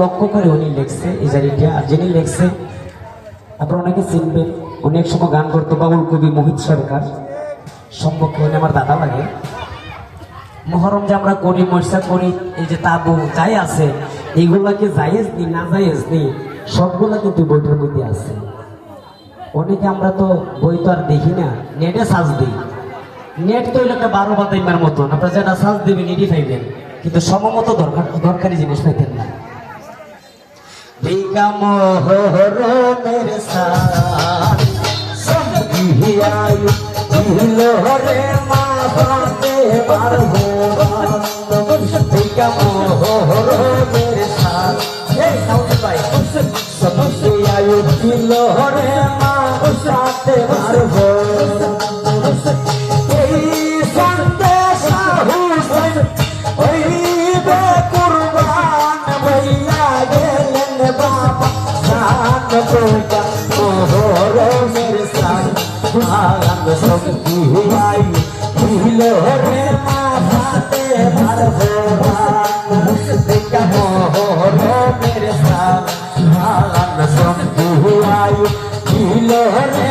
লক্ষ্য করে উনি লেখছে এই জারিটা আর যিনি লেখছে, আপনারা অনেকে চিনবেন, উনি এক সময় গান করতো বাবুল কবি মোহিত সরকার। সম্পর্কে উনি আমার দাদা লাগে। মহরম যে আমরা করি, মর্সা করি, এই যে তাবু যাই আছে, এইগুলাকে জায়েজ নি, না জায়েজ নি, সবগুলা কিন্তু বইটার মধ্যে আছে। অনেকে আমরা তো বই তো আর দেখি না, নেটে সাজ দিই। নেট তো একটা বারো বাতাইমার মতন, আপনারা যেটা সাজ দিবেন এটি পাইবেন কিন্তু সমমত দরকার দরকারি জিনিস পাইতেন না। ভিকা মোহরমের সার সঙ্গিয়ায়ু দিলো রে মা বাতে পারব ভিকা মোহরমের সার এই সাউন্ড ভাই সঙ্গিয়ায়ু দিলো রে মা বাতে পারব এই পূজা মোহরমের শান ভাগান শক্তি আই দিল রে মা ভাতে পারব দেখা মোহরমের শান ভাগান শক্তি আই দিল রে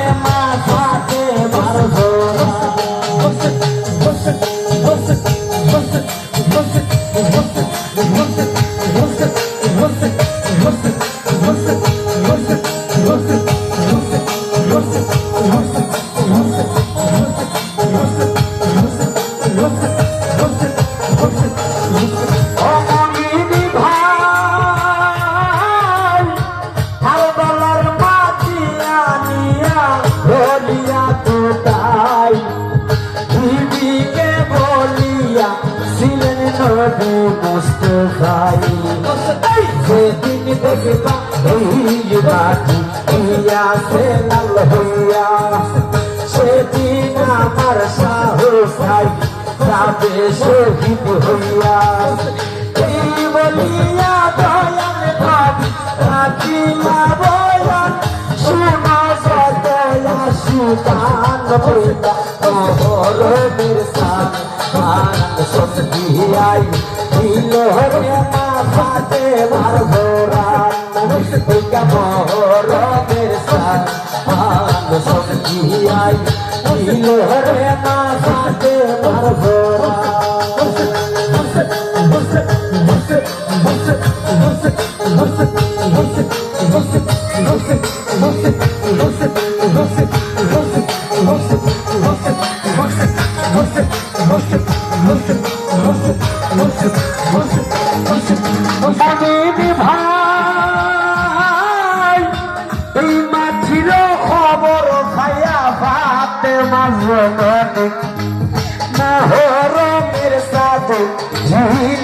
সেদিন দেখবা এই বাটি ইয়া সে লাল হইয়া সেদিন আমার সাহস যাবে শহীদ হইয়া এই বলিয়া দয়াল ভাবি রাখিলা বয়ান, শোনা সদয়া সুতান তোর বিরসান মান শক্তি আই দিল রে মা ফাতে মার ভোরান বিকা মোর বিরসান মান শক্তি আই Monday.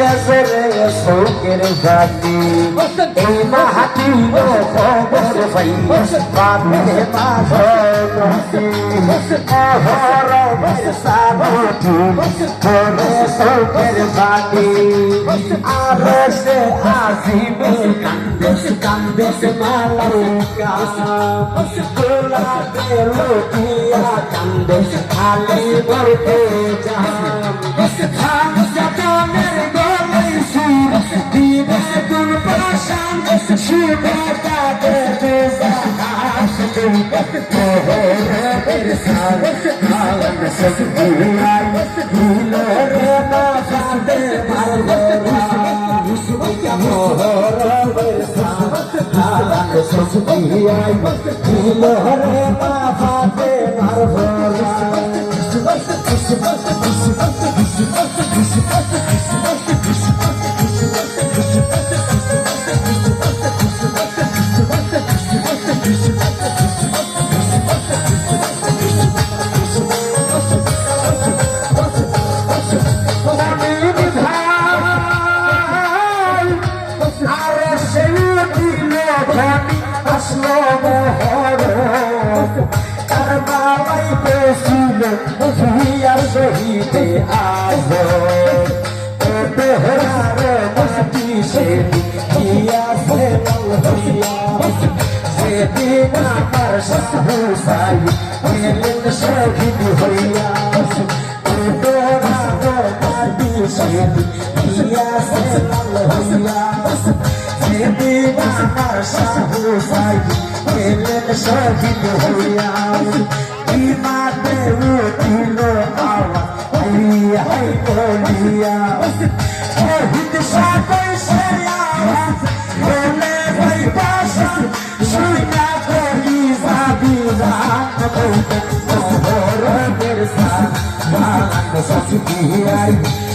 ঝিলে সেরে শোকের জাতি এই মাহাতি খবর ভাই পাবে মাঝে মোহরমের সাথে করে শোকের জাতি আর সে আসিবে কান্দেশ কান্দেশ মালাকা मंसूर दीदा तुम परेशान छूटा दे फिर साल हालन सब भूला भूलो रे बाबा दे भालो हालन सब भूला भूलो रे बाबा दे भालो खुश बस खुश बस खुश बस खुश बस खुश बस खुश বাবাই পেয়েছিল ভুইয়ার শহীদে আজ। বেহরার মাটি সে দিয়াছে হইয়া সেদিন আমার সাহু সাই গেলেন শহীদ হইয়া। বেহরার মাটি সে দিয়াছে হইয়া দিবানার সাহু সাই এলেন শহীদ হইয়া ইমাতে উঠিল আওয়াজ হাই হাই বলিয়া শহীদ সাকই সে আওয়াজ বলে ভাই পাশা শুইনা করি যাবি রাত বলতে মোহরের সাথ বাগান সসিয়াই ইলো